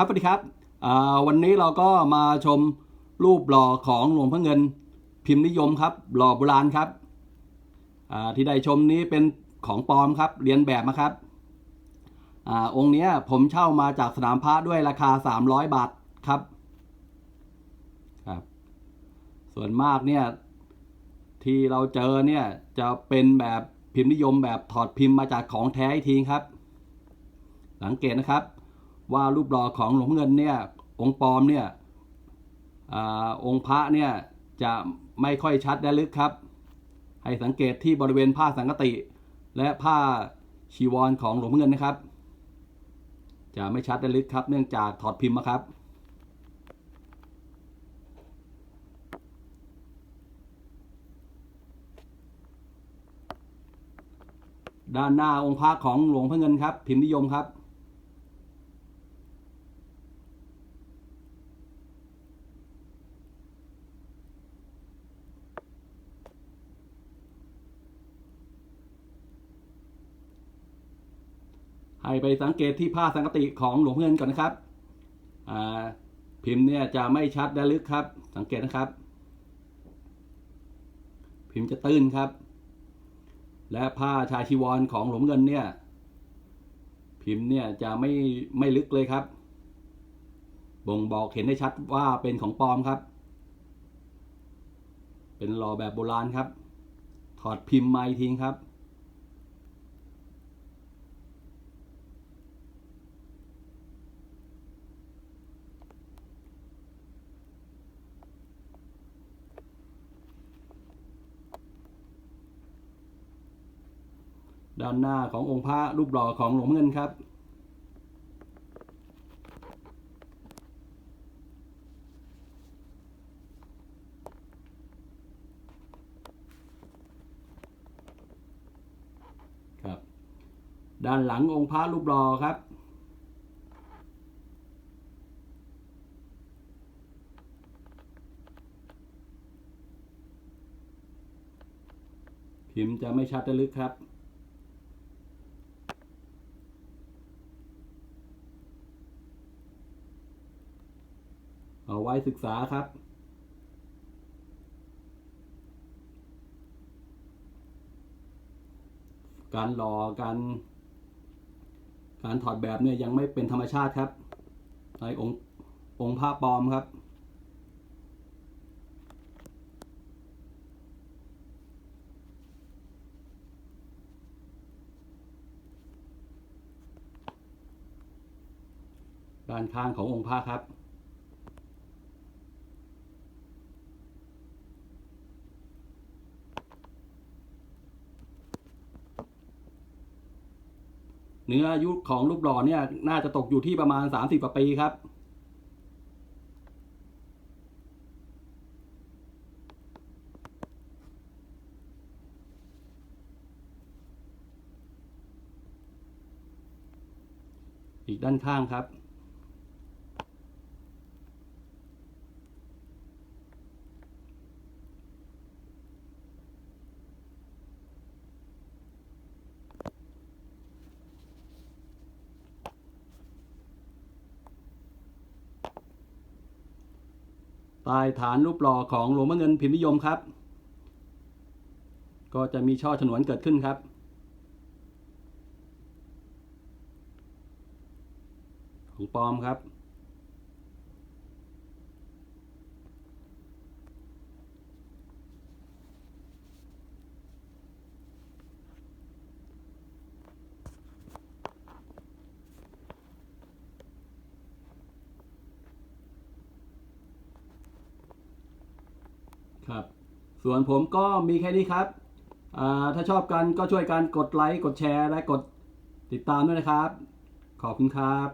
ครับสวัสดีครับวันนี้เราก็มาชมรูปหล่อของหลวงพ่อเงิน พิมพ์นิยมครับ หล่อโบราณครับที่ได้ชมนี้เป็นของปลอมครับเรียนแบบมาครับอองค์นี้ผมเช่ามาจากสนามพระด้วยราคา 300 บาทครับครับ ส่วนมากเนี่ยที่เราเจอเนี่ยจะเป็นแบบพิมพ์นิยมแบบถอดพิมพ์มาจากของแท้ทีครับ สังเกตนะครับ ว่ารูปหล่อของหลวงพ่อเงินเนี่ยองค์ปลอมเนี่ยอองค์พระเนี่ยจะไม่ค่อยชัดและลึกครับ ให้สังเกตที่บริเวณผ้าสังกติ และผ้าชีวรของหลวงพ่อเงินนะครับ จะไม่ชัดและลึกครับ เนื่องจากถอดพิมพ์มาครับด้านหน้าองค์พระของหลวงพ่อเงินครับ พิมพ์นิยมครับ ให้ไปสังเกตที่ผ้าสังกติของหลวงพ่อเงินก่อนนะครับพิมพ์เนี่ยจะไม่ชัดและลึกครับ สังเกตนะครับ พิมพ์จะตื้นครับ และผ้าชายชีวรของหลวงเงินเนี่ย พิมพ์เนี่ยจะไม่ไม่ลึกเลยครับ บ่งบอกเห็นได้ชัดว่าเป็นของปลอมครับ เป็นหล่อแบบโบราณครับ ถอดพิมพ์มาอีกทีครับ ด้านหน้าขององค์พระรูปหล่อของหลวงเงินครับ ครับ ด้านหลังองค์พระรูปหล่อครับพิมพ์จะไม่ชัดและลึกครับ เอาไว้ศึกษาครับ การหล่อการการถอดแบบเนี่ยยังไม่เป็นธรรมชาติครับในองค์องค์ผ้าปลอมครับ ด้านข้างขององค์พระครับ เนื้ออายุของรูปหล่อเนี่ย น่าจะตกอยู่ที่ประมาณ 30กว่าปีครับ อีกด้านข้างครับ ใต้ฐานรูปหล่อของหลวงพ่อเงินพิมพ์นิยมครับ ก็จะมีช่อฉนวนเกิดขึ้นครับ ของปลอมครับ ครับ ส่วนผมก็มีแค่นี้ครับ ถ้าชอบกันก็ช่วยกันกดไลค์ กดแชร์ และกดติดตามด้วยนะครับ ขอบคุณครับ